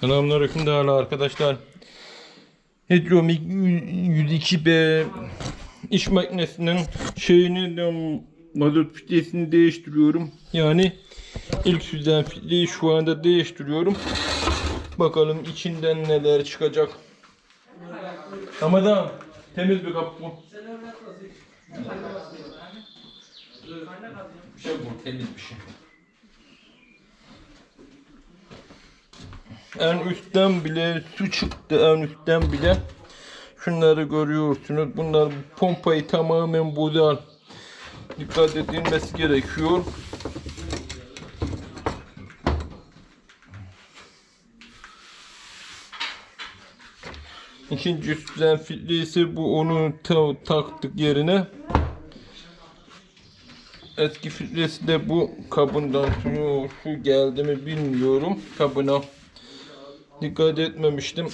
Selamünaleyküm değerli arkadaşlar. Hidromik 102B iş makinesinin şeyini de mazot filtresini değiştiriyorum. Yani ilk süzen filtreyi şu anda değiştiriyorum. Bakalım içinden neler çıkacak. Ramazan temiz bir kapı. Bir şey bu temiz bir şey. En üstten bile su çıktı en üstten bile. Şunları görüyorsunuz. Bunlar bu pompayı tamamen bozar. Dikkat edilmesi gerekiyor. İkinci üstten filtresi bu onu ta- taktık yerine. Eski filtresi de bu kabından suyu su geldi mi bilmiyorum kabına. Dikkat etmemiştim.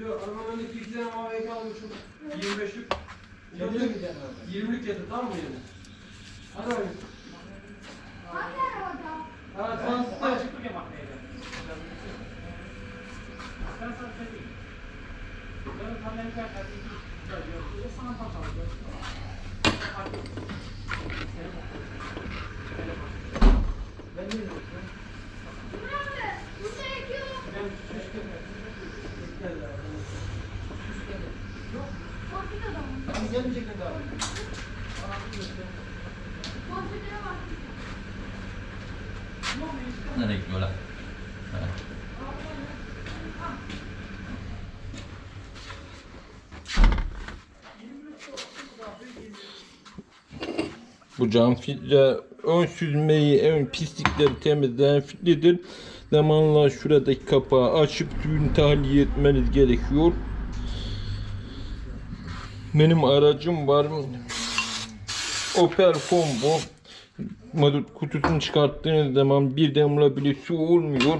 Yok, arabanın iki tane havayı almışım. 25'lik. 20'lik 20'lik getir tamam mı yani? Hadi bakayım. Ha, transitte. Biz Bu filtre ön süzmeyi, ön pislikleri temizleyen filtredir. Zamanla şuradaki kapağı açıp suyunu tahliye etmeniz gerekiyor. Benim aracım var. Opel Combo. Mazot kutusunu çıkarttığınız zaman bir damla bile su olmuyor.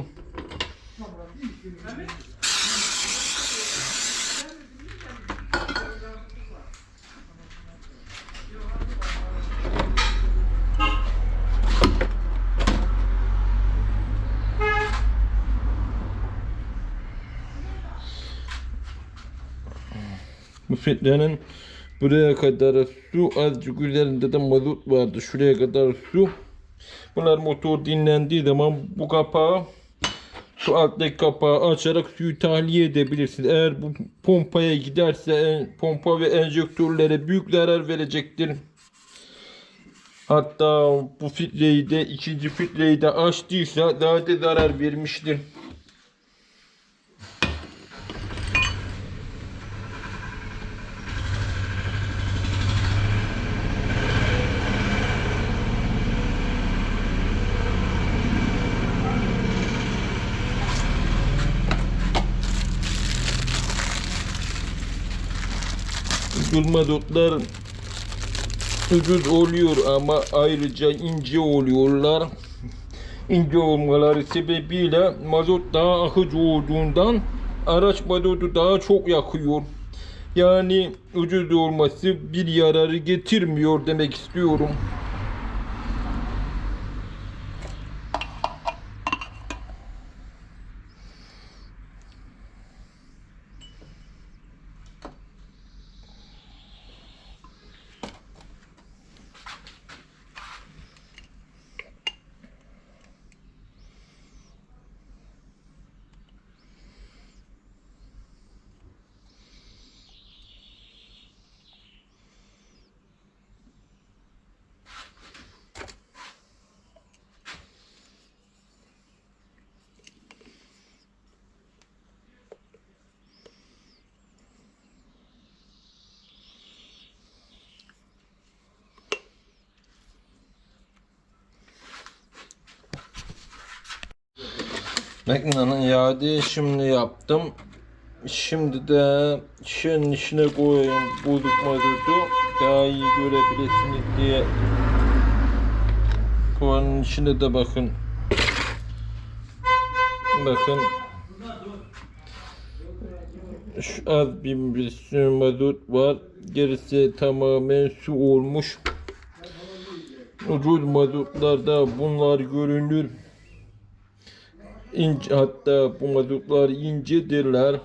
Filtrenin buraya kadar su azıcık üzerinde de mazot vardı. Şuraya kadar su. Bunlar motor dinlendiği zaman bu kapağı şu alttaki kapağı açarak suyu tahliye edebilirsiniz. Eğer bu pompaya giderse pompa ve enjektörlere büyük zarar verecektir. Hatta bu filtreyi de ikinci filtreyi de açtıysa daha da zarar vermiştir. Gülme dotlar ucuz oluyor ama ayrıca ince oluyorlar. İnce olmaları sebebiyle mazot daha akıcı olduğundan araç mazotu daha çok yakıyor. Yani ucuz olması bir yararı getirmiyor demek istiyorum. Makinenin yağ değişimini yaptım. Şimdi de şişenin içine koyayım bulduk mazotu daha iyi görebilirsiniz diye. Kovanın içinde de bakın. Bakın Şu az bir, bir sürü mazot var. Gerisi tamamen su olmuş. Ucuz mazotlarda bunlar görünür. İnce, hatta bu mazotlar incedirler.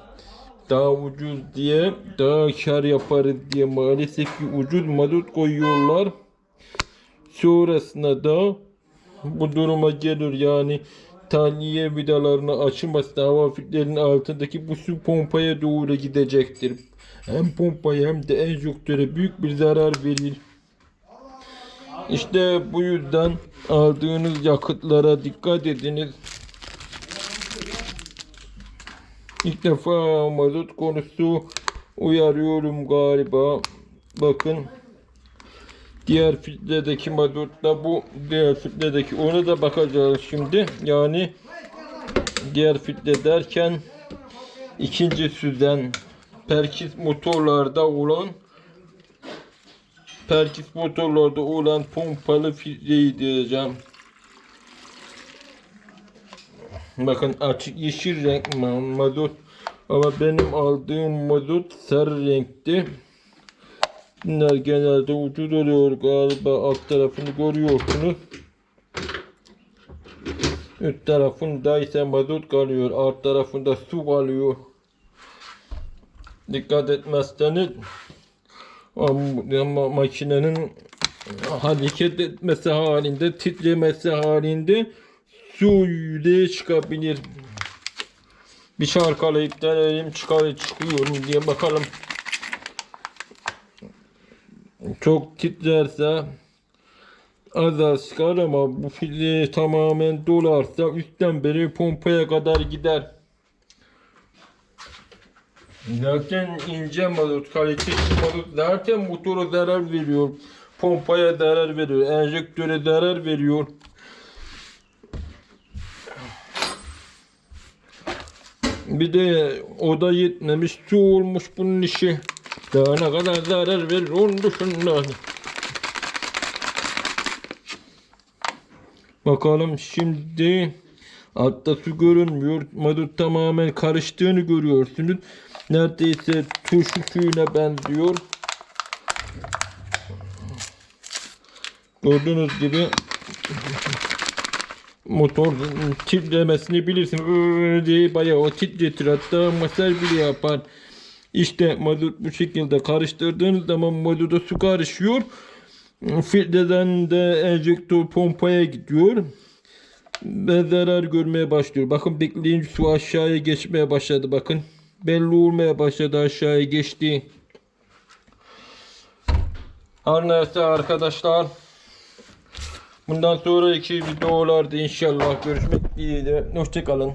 Daha ucuz diye, daha kar yaparız diye maalesef ki ucuz mazot koyuyorlar. Sonrasında da bu duruma gelir yani tahliye vidalarını açılması hava filtrelerinin altındaki bu su pompaya doğru gidecektir. Hem pompaya hem de enjektöre büyük bir zarar verir. İşte bu yüzden aldığınız yakıtlara dikkat ediniz. İlk defa mazot konusu uyarıyorum galiba. Bakın diğer filtredeki mazotla bu diğer filtredeki ona da bakacağız şimdi. Yani diğer filtre derken ikinci süzen perkis motorlarda olan perkis motorlarda olan pompalı filtreyi diyeceğim. Bakın açık yeşil renk ma- mazot ama benim aldığım mazot sarı renkti. Bunlar genelde ucuz oluyor galiba alt tarafını görüyorsunuz. Üst tarafında ise mazot kalıyor. Alt tarafında su kalıyor. Dikkat etmezseniz ama makinenin hareket etmesi halinde, titremesi halinde su yüzeye çıkabilir. Bir şarkalayıp deneyelim çıkar çıkıyor mu diye bakalım. Çok titrerse az az çıkar ama bu fili tamamen dolarsa üstten beri pompaya kadar gider. Zaten ince mazot, kalitesiz mazot zaten motora zarar veriyor. Pompaya zarar veriyor, enjektöre zarar veriyor. Bir de o da yetmemiş su olmuş bunun işi. Daha ne kadar zarar verir onu düşünün. Bakalım şimdi altta su görünmüyor. Mazot tamamen karıştığını görüyorsunuz. Neredeyse turşu suyuna benziyor. Gördüğünüz gibi motor titremesini bilirsin. Diye bayağı o titretir. Hatta masaj bile yapar. İşte mazot bu şekilde karıştırdığınız zaman mazota su karışıyor. Filtreden de enjektör pompaya gidiyor. Ve zarar görmeye başlıyor. Bakın bekleyince su aşağıya geçmeye başladı. Bakın belli olmaya başladı aşağıya geçti. Her arkadaşlar. Bundan sonraki videolarda inşallah görüşmek dileğiyle. Hoşçakalın.